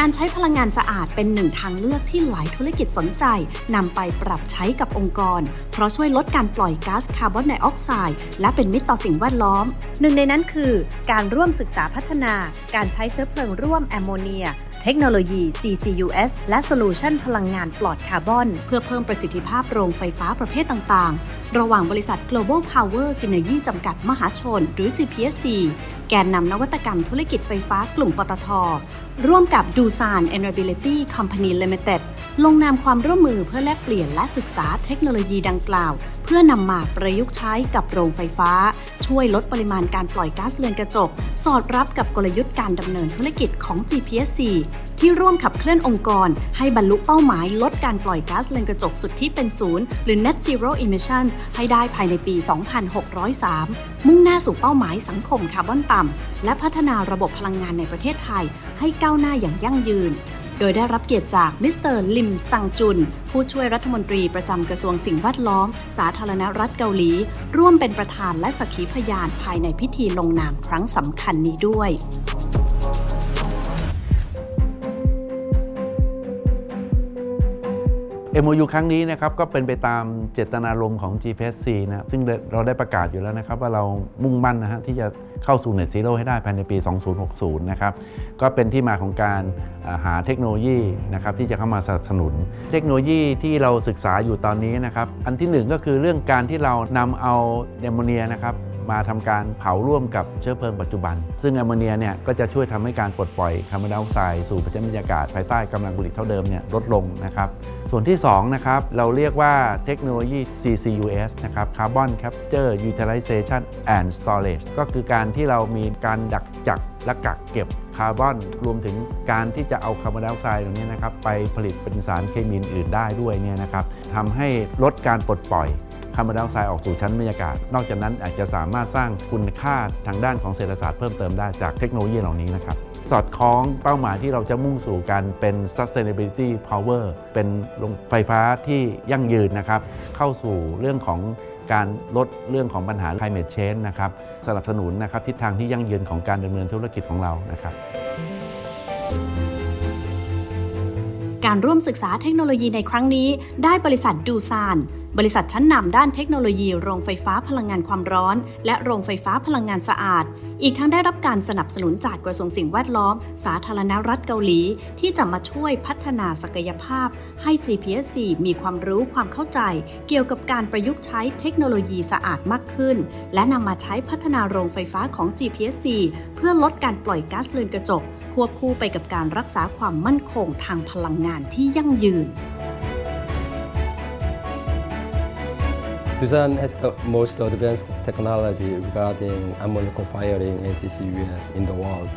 การใช้พลังงานสะอาดเป็นหนึ่งทางเลือกที่หลายธุรกิจสนใจนำไปปรับใช้กับองค์กร เพราะช่วยลดการปล่อยก๊าซคาร์บอนไดออกไซด์และเป็นมิตรต่อสิ่งแวดล้อม หนึ่งในนั้นคือ การร่วมศึกษาพัฒนา การใช้เชื้อเพลิงร่วมแอมโมเนีย เทคโนโลยี CCUS และโซลูชันพลังงานปลอดคาร์บอน เพื่อเพิ่มประสิทธิภาพโรงไฟฟ้าประเภทต่าง ๆ ระหว่างบริษัท Global Power Synergy จำกัดมหาชน หรือ GPSC แกนนำนวัตกรรมธุรกิจไฟฟ้ากลุ่มปตท ร่วมกับ Doosan Enerbility Company Limited ลงนามความร่วมมือเพื่อแลกเปลี่ยนและศึกษาเทคโนโลยีดังกล่าว เพื่อนำมาประยุกต์ใช้กับโรงไฟฟ้า ช่วยลดปริมาณการปล่อยก๊าซเรือนกระจก สอดรับกับกลยุทธ์การดำเนินธุรกิจของ GPSC ที่ร่วมขับเคลื่อนองค์กร ให้บรรลุเป้าหมายลดการปล่อยก๊าซเรือนกระจกสุดทธิเป็นศูนย์หรือ net zero emissions ให้ได้ภายในปี 2603 มุ่งหน้าสู่เป้าหมายสังคมคาร์บอนต่ำและพัฒนาระบบพลังงานในประเทศไทย ให้ก้าวหน้าอย่างยั่งยืน โดยได้รับเกียรติจากมิสเตอร์ลิมซังจุน ผู้ช่วยรัฐมนตรีประจำกระทรวงสิ่งแวดล้อม สาธารณรัฐเกาหลี ร่วมเป็นประธานและสักขีพยานภายในพิธีลงนามครั้งสำคัญนี้ด้วย MOU ครั้งนี้นะครับก็เป็นไปตามเจตนารมณ์ของ GPSC นะครับซึ่งเราได้ประกาศอยู่แล้วนะครับ ว่าเรามุ่งมั่นนะฮะที่จะเข้าสู่ Net Zero ให้ได้ภายในปี 2060 นะครับ ก็เป็นที่มาของการหาเทคโนโลยีนะครับที่จะเข้ามาสนับสนุน เทคโนโลยีที่เราศึกษาอยู่ตอนนี้นะครับ อันที่หนึ่งก็คือเรื่องการที่เรานำเอาแอมโมเนียนะครับ มาทำการเผาร่วมกับเชื้อเพลิงปัจจุบัน ซึ่งแอมโมเนียเนี่ยก็จะช่วยทำให้การปลดปล่อยคาร์บอนไดออกไซด์สู่ชั้นบรรยากาศภายใต้กำลังผลิตเท่าเดิมเนี่ยลดลงนะครับ ส่วนที่2นะครับเราเรียกว่าเทคโนโลยี CCUS นะครับ Carbon Capture Utilization and Storage ก็คือการที่เรามีการดักจับและกักเก็บคาร์บอนรวมถึงการที่จะเอาคาร์บอนไดออกไซด์ตรงนี้นะครับไปผลิตเป็นสารเคมีอื่นได้ด้วยเนี่ยนะครับทำให้ลดการปลดปล่อย คาร์บอนไดออกไซด์ออกสู่ชั้นบรรยากาศ นอกจากนั้นอาจจะสามารถสร้างคุณค่าทางด้านของเศรษฐศาสตร์เพิ่มเติมได้จากเทคโนโลยีเหล่านี้นะครับสอดคล้องเป้าหมายที่เราจะมุ่งสู่การเป็น sustainability power เป็นโรงไฟฟ้าที่ยั่งยืนนะครับ เข้าสู่เรื่องของการลดเรื่องของปัญหา climate change นะครับ สนับสนุนนะครับทิศทางที่ยั่งยืนของการดำเนินธุรกิจของเรานะครับ การร่วมศึกษาเทคโนโลยีในครั้งนี้ ได้บริษัทดูซาน บริษัทชั้นนำด้านเทคโนโลยีโรงไฟฟ้าพลังงานความร้อน และโรงไฟฟ้าพลังงานสะอาด อีกทั้งได้รับการสนับสนุนจากกระทรวงสิ่งแวดล้อม สาธารณรัฐเกาหลี ที่จะมาช่วยพัฒนาศักยภาพ ให้ GPSC มีความรู้ความเข้าใจ เกี่ยวกับการประยุกต์ใช้เทคโนโลยีสะอาดมากขึ้น และนำมาใช้พัฒนาโรงไฟฟ้าของ GPSC เพื่อลดการปล่อยก๊าซเรือนกระจก ควบคู่ไปกับการรักษาความมั่นคงทางพลังงานที่ยั่งยืน Dusan has the most advanced technology regarding ammonia co-firing and CCUS in the world.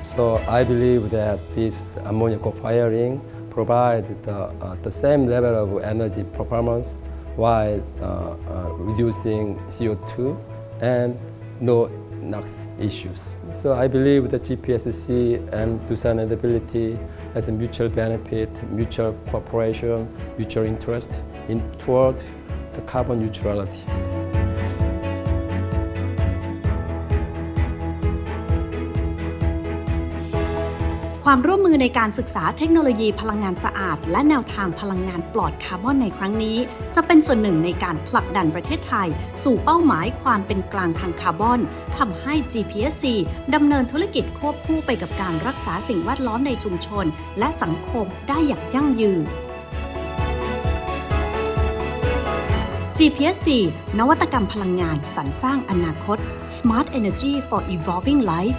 So I believe that this ammonia co-firing provides the, uh, the same level of energy performance while uh, uh, reducing CO2 and no NOx issues. So I believe that GPSC and Dusan Ability has a mutual benefit, mutual cooperation, mutual interest in toward the carbon neutrality. ความร่วมมือในการศึกษาเทคโนโลยีพลังงานสะอาด และแนวทางพลังงานปลอดคาร์บอนในครั้งนี้ จะเป็นส่วนหนึ่งในการผลักดันประเทศไทย สู่เป้าหมายความเป็นกลางทางคาร์บอนทำให้ GPSC ดำเนินธุรกิจควบคู่ไปกับการรักษาสิ่งแวดล้อมในชุมชน และสังคมได้อย่างยั่งยืน GPSC นวัตกรรมพลังงานสรรสร้างอนาคต Smart Energy for Evolving Life